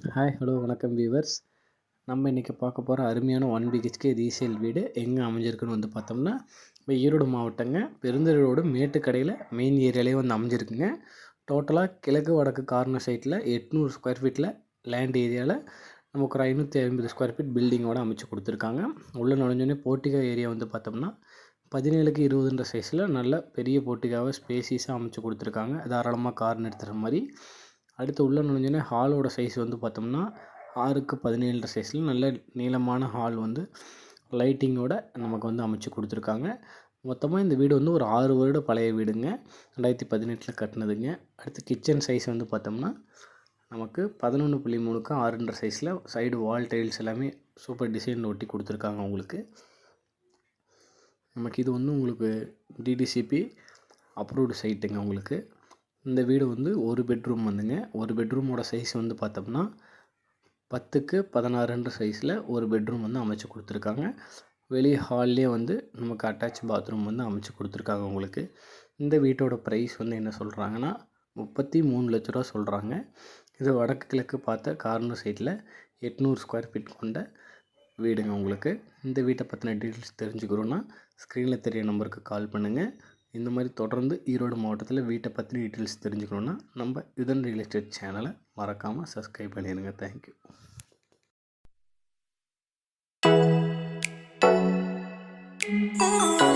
Hi hello வணக்கம் viewers நம்ம இன்றைக்கி பார்க்க போகிற அருமையான ஒன் பிஹெச்கே ரீசேல் வீடு எங்கே அமைஞ்சிருக்குன்னு வந்து பார்த்தோம்னா இப்போ ஈரோடு மாவட்டங்க. பெருந்தரோடு மேட்டுக்கடையில் மெயின் ஏரியாலே வந்து அமைஞ்சிருக்குங்க. டோட்டலாக கிழக்கு வடக்கு கார்னர் சைட்டில் எட்நூறு ஸ்கொயர் ஃபீட்டில் லேண்ட் ஏரியாவில் நமக்கு ஒரு ஐநூற்றி ஐம்பது ஸ்கொயர் ஃபீட் பில்டிங்கோட அமைச்சு கொடுத்துருக்காங்க. உள்ளே நுழைஞ்சோடனே போர்ட்டிகா ஏரியா வந்து பார்த்தோம்னா பதினேழுக்கு இருபதுன்ற சைஸில் நல்ல பெரிய போர்ட்டிகாவை ஸ்பேசிஸாக அமைச்சு கொடுத்துருக்காங்க. தாராளமாக கார் நிறுத்துகிற மாதிரி. அடுத்து உள்ளே நுழைஞ்சோடனே ஹாலோட சைஸ் வந்து பார்த்தோம்னா ஆறுக்கு பதினேழு சைஸில் நல்ல நீளமான ஹால் வந்து லைட்டிங்கோட நமக்கு வந்து அமைச்சு கொடுத்துருக்காங்க. மொத்தமாக இந்த வீடு வந்து ஒரு ஆறு வருட பழைய வீடுங்க. ரெண்டாயிரத்தி பதினெட்டில் கட்டினதுங்க. அடுத்து கிச்சன் சைஸ் வந்து பார்த்தோம்னா நமக்கு பதினொன்று புள்ளி மூணுக்கு ஆறுன்ற சைஸில் சைடு வால் டைல்ஸ் எல்லாமே சூப்பர் டிசைன் ஒட்டி கொடுத்துருக்காங்க உங்களுக்கு. நமக்கு இது வந்து உங்களுக்கு டிடிசிபி அப்ரூவ்டு சைட்டுங்க உங்களுக்கு. இந்த வீடு வந்து ஒரு பெட்ரூம் வந்துங்க. ஒரு பெட்ரூமோட சைஸ் வந்து பார்த்தோம்னா பத்துக்கு பதினாறுன்ற சைஸில் ஒரு பெட்ரூம் வந்து அமைச்சு கொடுத்துருக்காங்க. வெளியே ஹால்லேயே வந்து நமக்கு அட்டாச் பாத்ரூம் வந்து அமைச்சு கொடுத்துருக்காங்க உங்களுக்கு. இந்த வீட்டோட ப்ரைஸ் வந்து என்ன சொல்கிறாங்கன்னா முப்பத்தி மூணு லட்ச ரூபா சொல்கிறாங்க இது வடக்கு கிழக்கு பார்த்த கார்னர் சைட்டில் எட்நூறு ஸ்கொயர் ஃபீட் கொண்ட வீடுங்க உங்களுக்கு. இந்த வீட்டை பற்றின டீட்டெயில்ஸ் தெரிஞ்சுக்கிறோன்னா ஸ்க்ரீனில் தெரிய நம்பருக்கு கால் பண்ணுங்கள் இந்த மாதிரி தொடர்ந்து ஈரோடு மாவட்டத்தில் வீட்டை பற்றின டீட்டெயில்ஸ் தெரிஞ்சுக்கணுன்னா நம்ம யுதன் ரியல் எஸ்டேட் சேனலை மறக்காமல் சப்ஸ்கிரைப் பண்ணிடுங்க தேங்க்யூ Oh.